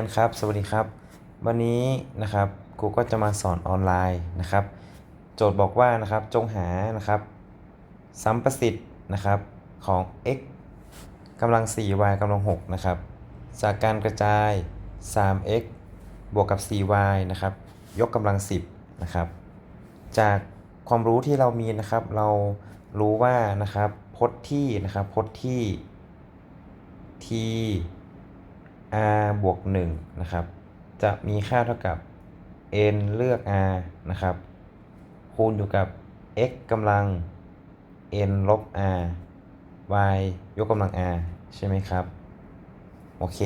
ครับสวัสดีครับ วันนี้นะครับครูก็จะมาสอนออนไลน์นะครับ โจทย์บอกว่านะครับจงหานะครับสัมประสิทธิ์นะครับของ x กำลัง 4y กำลัง 6 นะครับ จากการกระจาย 3x บวกกับ 4y นะครับ ยกกำลัง 10 นะครับ จากความรู้ที่เรามีนะครับ เรารู้ว่านะครับพจน์ที่นะครับพจน์ที่ t r บวก1นะครับ จะมีค่าเท่ากับ n เลือก r นะครับ คูณอยู่กับ x กำลัง n ลบ r y ยกกำลัง r ใช่ไหมครับ โอเค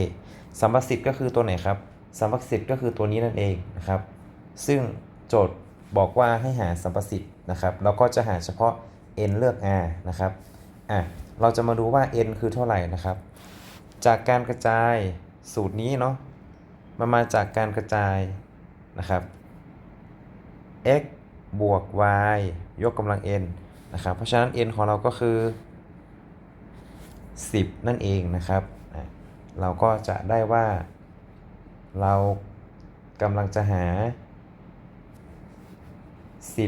สัมประสิทธิ์ก็คือตัวไหนครับสัมประสิทธิ์ก็คือตัวนี้นั่นเองนะครับ ซึ่งโจทย์บอกว่าให้หาสัมประสิทธิ์นะครับ เราก็จะหาเฉพาะ n เลือก r นะครับอะเราจะมาดูว่า n คือเท่าไหร่นะครับ จากการกระจาย สูตรนี้เนาะมันมาจากการกระจายนะครับ x บวก y ยกกำลัง n นะครับ เพราะฉะนั้น n ของเราก็คือ 10 นั่นเองนะครับ เราก็จะได้ว่า เรากำลังจะหา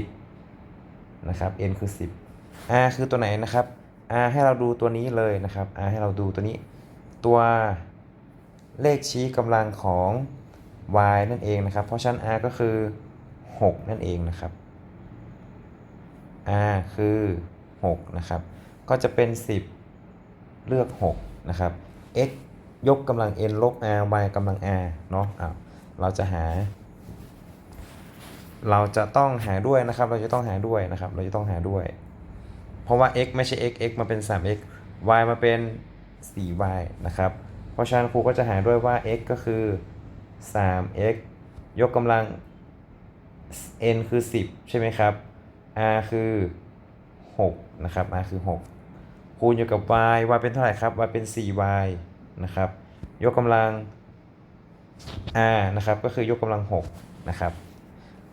10 นะครับ n คือ 10 r คือตัวไหนนะครับ r ให้เราดูตัวนี้เลยนะครับ r ให้เราดูตัวนี้ ตัว เลขชี้กำลังของ y นั่นเองนะครับ เพราะฉะนั้น r ก็คือ 6 นั่นเองนะครับ r คือ 6 นะครับ ก็จะเป็น 10 เลือก 6 นะครับ x ยกกำลัง n ลบ r y กำลัง r เนาะอ้าวเราจะหา เราจะต้องหาด้วยนะครับ เราจะต้องหาด้วยนะครับ เราจะต้องหาด้วย เพราะว่า x ไม่ใช่ x x มาเป็น 3x y มาเป็น 4y นะครับ เพราะฉะนั้นครูก็จะหาด้วยว่า x ก็คือ 3x ยกกำลัง n คือ 10 ใช่ไหมครับ r คือ 6 นะครับ r คือ 6 คูณอยู่กับ y y เป็นเท่าไหร่ครับ y เป็น 4y นะครับ ยกกำลัง r นะครับ ก็คือยกกำลัง 6 นะครับ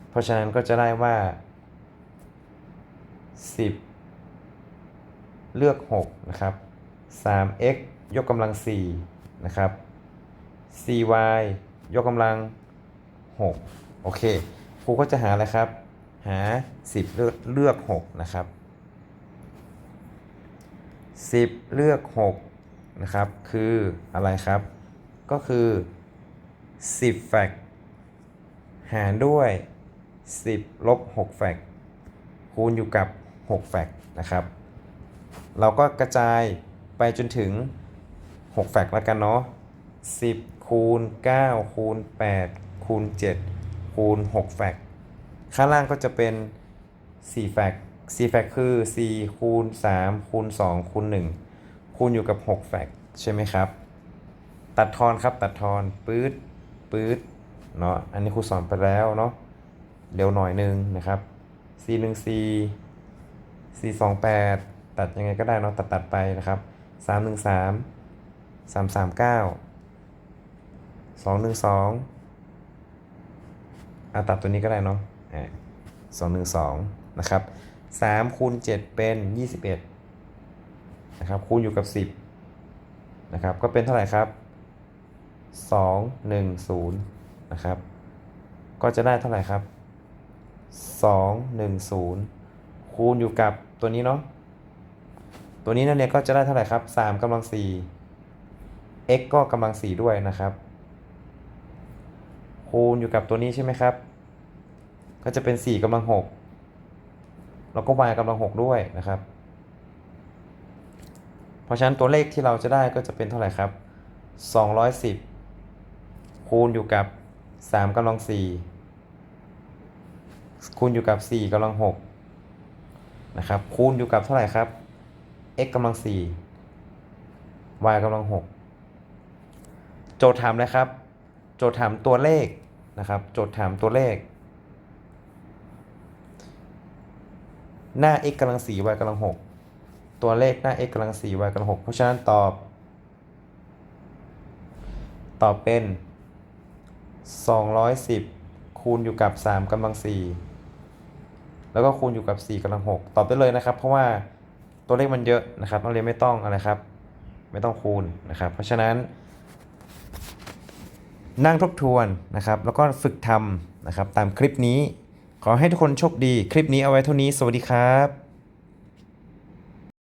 เพราะฉะนั้นก็จะได้ว่า 10 เลือก 6 นะครับ 3x ยกกำลัง 4 นะครับ 4y ยกกำลัง 6 โอเค ครูก็จะหาอะไรครับ หา 10 เลือกเลือก 6 นะครับ 10 เลือก 6 นะครับ คืออะไรครับ ก็คือ 10 แฟกหารด้วย 10 ลบ 6 แฟกคูณอยู่กับ 6 แฟกนะครับ เราก็กระจายไปจนถึง 6 แฟกต์แล้วกันเนาะ10 คูณ 9 คูณ 8 คูณ 7 คูณ 6 แฟกต์ข้างล่างก็จะเป็น 4 แฟกต์4แฟกต์คือ 4 คูณ 3 คูณ 2 คูณ 1 คูณอยู่กับ 6 แฟกต์ใช่ไหมครับ ตัดทอนครับตัดทอนปื๊ดปื๊ดเนาะอันนี้ครูสอนไปแล้วเนาะเร็วหน่อยนึงนะครับ4 1 4 4 2 8ตัดยังไงก็ได้เนาะตัดตัดไปนะครับ 3 1 3 3 3 9 2 1 2อะตัดตัวนี้ก็ได้เนาะอะ2 1 2นะครับ3คูณ7เป็น21นะครับคูณอยู่กับ10นะครับก็เป็นเท่าไหร่ครับ2 1 0นะครับก็จะได้เท่าไหร่ครับ2 1 0คูณอยู่กับตัวนี้เนาะตัวนี้นั่นเนี่ยก็จะได้เท่าไหร่ครับ3กำลัง4 x ก็กำลัง4ด้วยนะครับ คูณอยู่กับตัวนี้ใช่ไหมครับ ก็จะเป็น4กำลัง6แล้วก็ y กำลัง6ด้วยนะครับ เพราะฉะนั้นตัวเลขที่เราจะได้ก็จะเป็นเท่าไหร่ครับ 210 คูณอยู่กับ3กำลัง4คูณอยู่กับ4กำลัง6นะครับ คูณอยู่กับเท่าไหร่ครับ x กำลัง4 y กำลัง6 โจทย์ถามเลยครับ โจทย์ถามตัวเลขนะครับ โจทย์ถามตัวเลข หน้า x กำลัง4 y กำลัง6ตัวเลขหน้า x กำลัง4 y กำลัง6เพราะฉะนั้นตอบ ตอบเป็น 210 คูณอยู่กับ 3กำลัง4แล้วก็คูณอยู่กับ 4กำลัง 6 ตอบได้เลยนะครับ เพราะว่าตัวเลขมันเยอะนะครับนักเรียนไม่ต้องอะไรครับ ไม่ต้องคูณนะครับ เพราะฉะนั้น นั่งทบทวนนะครับ แล้วก็ฝึกทำนะครับ ตามคลิปนี้ ขอให้ทุกคนโชคดี คลิปนี้เอาไว้เท่านี้ สวัสดีครับ